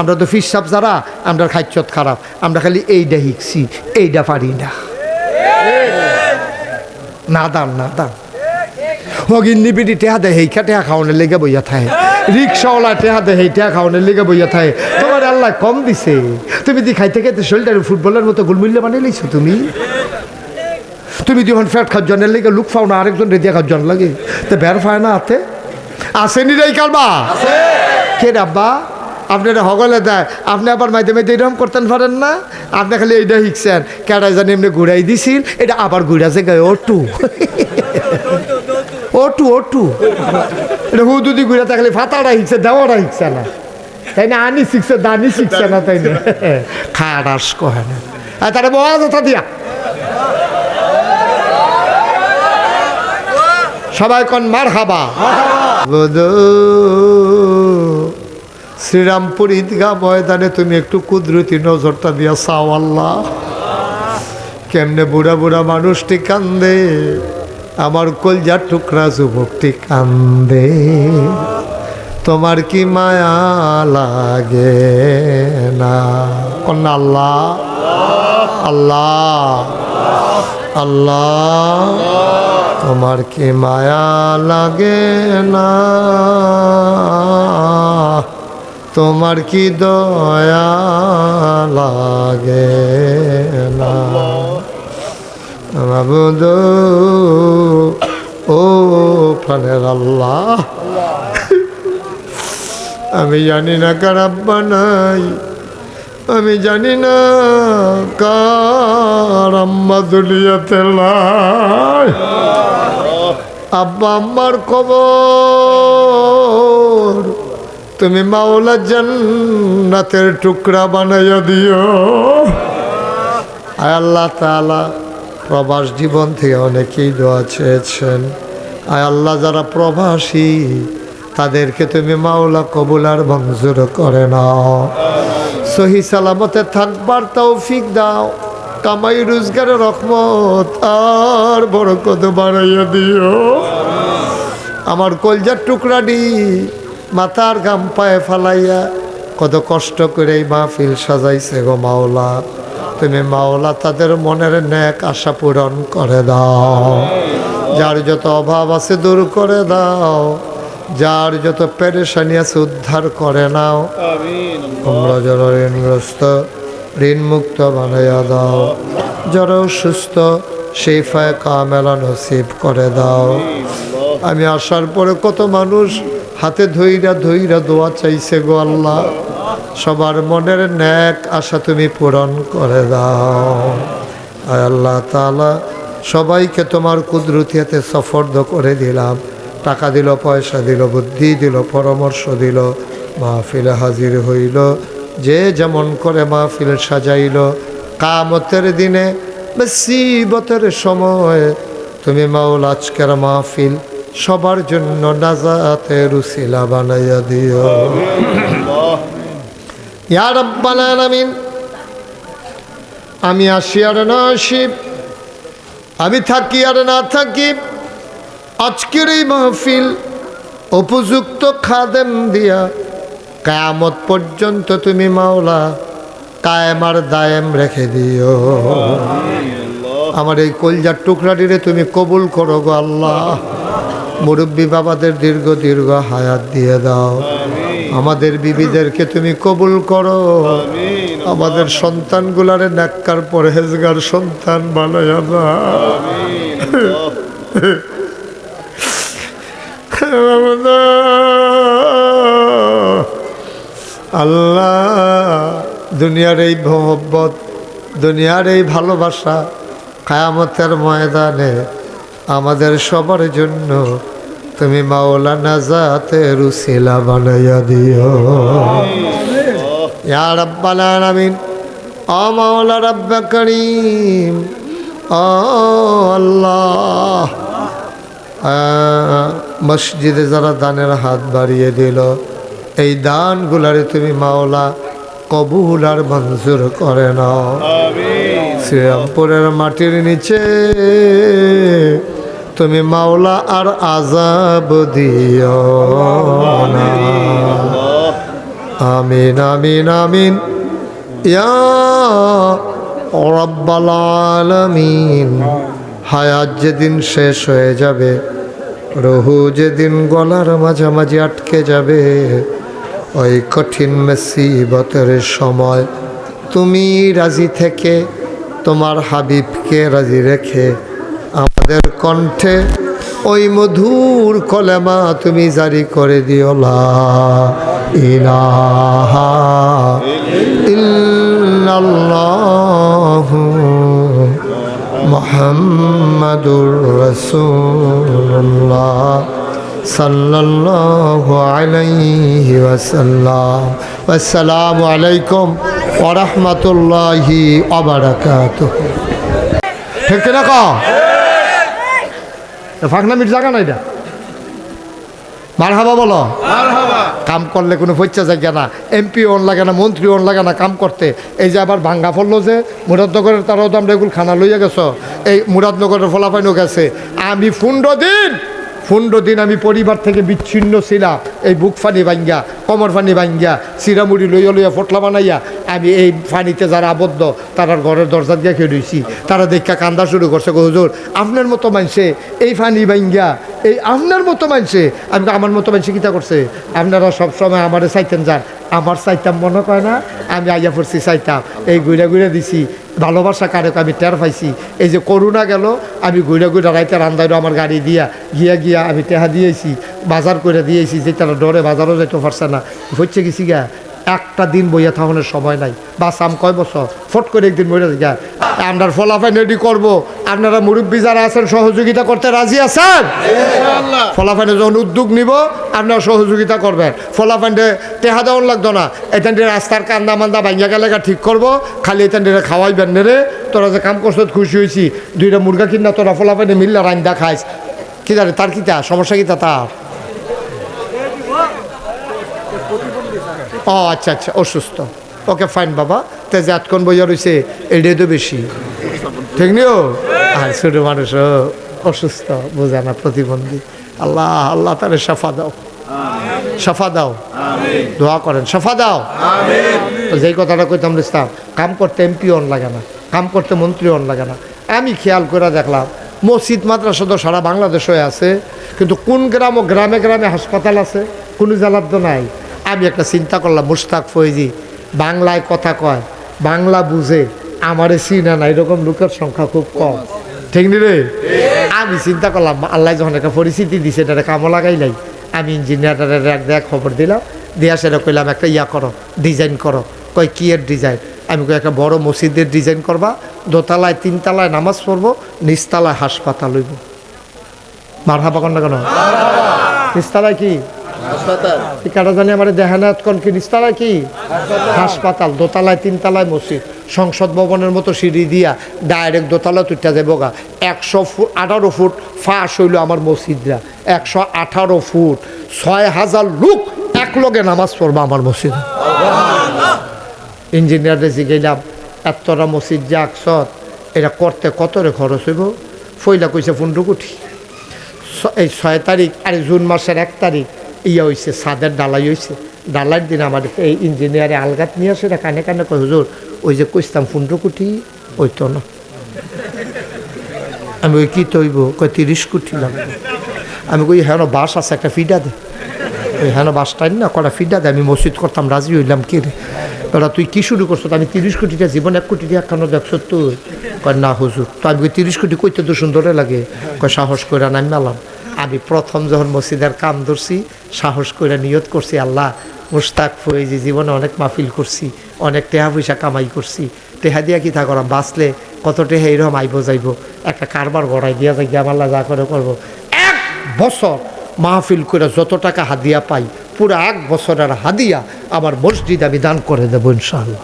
আমরা তো ফিসাব যারা আমরা খাইচত খারাপ। আমরা খালি এইটা শিখছি এইটা পারি না না দান না দান হগিন নিবিড়ি টেহা দে হেইখা টেহা খাওয়ানোর লেগে বইয়া থাকে। রিক্সাওয়ালা টেহা দে হেই টেহা খাওয়ানোর লেগে বইয়া থাকে। তোমার আল্লাহ কম দিছে। তুমি দি খাইতে খাইতে শরীরটা ফুটবলের মতো গুলমূল্য বানিয়ে লইছো তুমি? তুমি যখন ফ্যাট খাওয়ার লেগে লুক ফাও না আরেকজন রেদিয়া খাওয়ার লাগে। তো বের ফায় না হাতে? আসেনি রে কারবা? কে রাব্বা আপনারা হগলে দেয়। আপনি আবার মাইতে মাইতে এরকম করতেন পারেন না? আপনি খালি এইটা শিখছেন। কেডাই জানি এমনি ঘুরাই দিছিল এটা আবার ঘুরাছে গায়ে ওটু ওটু ওটু এটা হুদুদি ঘুরে থাকলে ফাতাটা শিখছে দেওয়াটা শিখছে না। তাই না আনি শিখছে দানি শিখছে না তাই না? খারাস কহে না। আর তারা বলা কথা দিয়া। সবাই কন মার খাবা শ্রীরামপুর ঈদগাহ ময়দানে তুমি একটু কুদরতি নজরটা দিয়া চাও, আল্লাহ। কেমনে বুড়া বুড়া মানুষটি কান্দে, আমার কলজার টুকরা যুবকটি কান্দে। তোমার কি মায়া লাগে না? কন্যা, আল্লাহ। আল্লাহ। আল্লাহ। তোমার কি মায়া লাগে না? তোমার কি দয়া লাগে না? মাবুদ, ও প্রাণের আল্লাহ। আমি জানি না কার নাই। আমি জানি না কার আম্মা দুলিয়াতে লাই আব্বা আম্মার কবর তুমি মাওলা জান্নাতের টুকরা বানাইয়া দিও। আয় আল্লাহ তাআলা, প্রবাস জীবন থেকে অনেকেই দোয়া চেয়েছেন। আয় আল্লাহ, যারা প্রবাসী, তাদেরকে তুমি মাওলা কবুল আর মঞ্জুর করে নাও। সহি সালামতে থাকবার তৌফিক দাও। কামাই রোজগারের রহমত আর বড় কত বাড়াইয়া দিও। আমার কলজার টুকরাটি মাথার গাম পায়ে ফালাইয়া কত কষ্ট করে এই মাহফিল সাজাইছে গো মাওলা। তুমি মাওলা তাদের মনের ন্যাক আশা পূরণ করে দাও। যার যত অভাব আছে দূর করে দাও। যার যত পেরেশানি আছে উদ্ধার করে নাও। তোমরা যারা ঋণগ্রস্ত ঋণ মুক্ত বানাইয়া দাও। যারা সুস্থ সেই ফায় কামেলা নসিব করে দাও। আমি আসার পরে কত মানুষ হাতে ধইরা ধইরা দোয়া চাইছে গো আল্লাহ। সবার মনের ন্যাক আশা তুমি পূরণ করে দাও। আয় আল্লাহ তাআলা, সবাইকে তোমার কুদরতিয়াতে সফর্দ করে দিলাম। টাকা দিল, পয়সা দিল, বুদ্ধি দিল, পরামর্শ দিল, মাহফিলে হাজির হইল। যে যেমন করে মাহফিল সাজাইল, কামতের দিনে মুসিবতের সময় তুমি মাওল আজকের মাহফিল সবার জন্য নাজাতে রুসিলা বানাইয়া দিও। ইয়া রাব্বাল আলামিন আমি আসি আর না আসি আমি থাকি আর না থাকি আজকের এই মাহফিল উপযুক্ত খাদেম দিয়া কায়ামত পর্যন্ত তুমি মাওলা কায়েম আর দায়েম রেখে দিও। আমার এই কলজার টুকরাটিরে তুমি কবুল করো গো আল্লাহ। মুরব্বী বাবাদের দীর্ঘ দীর্ঘ হায়াত দিয়ে দাও। আমাদের বিবিদেরকে তুমি কবুল করো। আমাদের সন্তানগুলারে নাক্কার পরহেজগার সন্তান বানাইয়া দাও। আল্লাহ দুনিয়ার এই মোহব্বত দুনিয়ার এই ভালোবাসা কায়ামতের ময়দানে আমাদের সবার জন্য তুমি মাওলা নাজাতে রুসিলা বানাইয়া দিও। ইয়া রাব্বাল আলামিন ও মাওলা রাব্বা করিম ও আল্লাহ। মসজিদে যারা দানের হাত বাড়িয়ে দিল এই দানগুলারে তুমি মাওলা কবুল আর মঞ্জুর করে নাও। শ্রীরামপুরের মাটির নিচে তুমি মাওলা আর আজাব দিও না। আমিন আমিন আমিন। ইয়া রব্বাল আলামিন। হায়াত যেদিন শেষ হয়ে যাবে, রহু যেদিন গলার মাঝামাঝি আটকে যাবে, ওই কঠিন মেসিবতের সময় তুমি রাজি থেকে তোমার হাবিবকে রাজি রেখে আমাদের কণ্ঠে, ওই মধুর কলেমা তুমি জারি করে দিও, লা ইলাহা ইল্লাল্লাহু মুহাম্মাদুর রাসূলুল্লাহ সাল্লাল্লাহু আলাইহি ওয়াসাল্লাম। আসসালামু আলাইকুম ওয়া রাহমাতুল্লাহি ওয়া বারাকাতুহু। ঠিক না কা ফাঁকনামির জায়গা না এটা মার হাবা বলো কাম করলে কোনো পয়সা জায়গা না। এমপি অন লাগে না মন্ত্রী অন লাগে না কাম করতে। এই যে আবার ভাঙ্গা পড়ল যে মুরাদনগরের তারাও তো আমরা এগুলো খানা লইয়া গেছো। এই মুরাদনগরের ফলাফাইনও গেছে। আমি ফুন্ড দিন ফুন্ড দিন আমি পরিবার থেকে বিচ্ছিন্ন ছিলাম। এই বুক ফানি ভাঙ্গা কমর ফানি ভাঙ্গা চিরামুড়ি লইয়া লইয়া ফটলা বানাইয়া আমি এই ফানিতে যারা আবদ্ধ, তারার ঘরের দরজা দিয়ে খেয়ে রয়েছি। তারা দেখা কান্দা শুরু করছে হুজুর, আপনার মতো মানুষে এই ফানি ভাঙ্গা এই আপনার মতো মানুষে আমি আমার মতো মানুষে কিতা করছে? আপনারা সবসময় আমারে চাইতেন যান। আমার চাইতাম, মনে করে না, আমি আইয়া পড়ছি, চাইতাম। এই ঘুরে ঘুরে দিছি, ভালোবাসা কারক আমি টের পাইছি। এই যে করোনা গেল, আমি ঘুরে ঘুরে রাইতে রান্দাইরো আমার গাড়ি দিয়া, গিয়া গিয়া আমি টেহা দিয়েছি, বাজার করে দিয়েছি, যে তারা ডরে বাজারও যেতে পারছে না। হচ্ছে গেছি গা একটা দিন বইয়া থাকানোর সময় নাই। বা সাম কয় বছর? ফট করে একদিন বইয়া গা আপনার ফলাফাই রেডি করব। আপনারা মুরব্বী যারা আছেন সহযোগিতা করতে রাজি আছেন? ফলাফাইনে যখন উদ্যোগ নিব আপনারা সহযোগিতা করবেন। ফলাফাইনে টেহা দেওয়ার লাগতো না। এখান রাস্তার কান্দা মান্দা ভাঙ্গা গেলে ঠিক করব। খালি এখান খাওয়াইবেন রে। তোরা যে কাম করছ খুশি হয়েছি দুইটা মুরগা কিনা তোরা ফলাফাইনে মিললে রান্দা খাইস। কি জানে তার কিতা সমস্যা কিতা তার? ও আচ্ছা আচ্ছা অসুস্থ। ওকে ফাইন বাবা। তে যে আটকন বইয়া রয়েছে এটাই তো বেশি। ঠিক নিও? আর ছোটো মানুষ অসুস্থ, বোঝা না প্রতিবন্ধী। আল্লাহ আল্লাহ তাহলে সাফা দাও। সাফা দাও। দোয়া করেন সাফা দাও। যেই কথাটা কইতাম ইসলাম কাম করতে এমপি অন লাগে না, কাম করতে মন্ত্রী অন লাগে না। আমি খেয়াল করে দেখলাম, মসজিদ, মাদ্রাসা তো সারা বাংলাদেশে আছে, কিন্তু কোন গ্রাম ও গ্রামে গ্রামে হাসপাতাল আছে, কোনো জেলার তো নাই। আমি একটা চিন্তা করলাম মুশতাক ফৈজি বাংলায় কথা কয়, বাংলা বুঝে, আমারে চিনা না, এরকম লোকের সংখ্যা খুব কম। ঠিক নি রে? আমি চিন্তা করলাম, আল্লাহ যখন একটা পরিস্থিতি দিছে এটা কামো লাগাই নাই। আমি ইঞ্জিনিয়ারের এক দেয়া খবর দিলাম, দিয়া সেটা কইলাম, একটা ইয়া করো ডিজাইন করো। কয়, কি এর ডিজাইন আমি কই, একটা বড় মসজিদের ডিজাইন করবা, দোতলায়, তিনতলায় নামাজ পড়ব, নিচতলায় হাসপাতাল হইব। মার হাবা কন্যা কেন? নিচতলায় কি? কাটা জানি আমার কি হাসপাতাল। দোতলায় তিনতলায় মসজিদ। সংসদ ভবনের মতো সিঁড়ি দিয়া ডাইরেক্ট দোতলা তুইটা যাব গা। একশো ফুট আঠারো ফুট ফাঁস হইল আমার মসজিদরা। একশো আঠারো ফুট। ছয় হাজার লোক এক লগে নামাজ পড়ব আমার মসজিদ। ইঞ্জিনিয়ারে এতটা মসজিদ যে আকসত এটা করতে কত রে খরচ হইব? ফইলা কইছে পনেরো কোটি। এই ছয় তারিখ আর জুন মাসের এক তারিখ। ইয়া হয়েছে সাদের ডালাই হয়েছে ডালাইয়ের দিন আমার এই ইঞ্জিনিয়ারে আলগাত নিয়ে আসে, এটা কানে কানে কয়, হুজুর, ওই যে কইতাম পনেরো কোটি, ওই তো না। আমি ওই কী তৈব? কয়, তিরিশ কোটি লাগবে। আমি কই হ্যাঁ বাস আছে, একটা ফিডা দে। ওই হ্যাঁ বাসটাই না, কটা ফিডা দে? আমি মসজিদ করতাম, রাজি হইলাম, কি রে? ওরা তুই কী শুরু করছ? আমি তিরিশ কোটিটা, জীবন এক কোটি টাকা কেন দেখছ তুই কয়, না, হুজুর। তো আমি তিরিশ কোটি কইতে তো সুন্দরে লাগে। কয়, সাহস করে নামি নালাম। আমি প্রথম যখন মসজিদের কাম ধরছি, সাহস করে নিয়ত করছি, আল্লাহ, মুস্তাক ফয়েজি জীবনে অনেক মাহফিল করছি, অনেক টেহা পয়সা কামাই করছি। টেহা দিয়া কি তা করাম? বাঁচলে কত টেহা এইরকম আইব যাইব? একটা কারবার গড়াই দিয়া যাই গিয়ে আল্লাহ যা করে করব। এক বছর মাহফিল করে যত টাকা হাদিয়া পাই, পুরো এক বছরের হাদিয়া আমার মসজিদ আমি দান করে দেবো ইনশাআল্লাহ।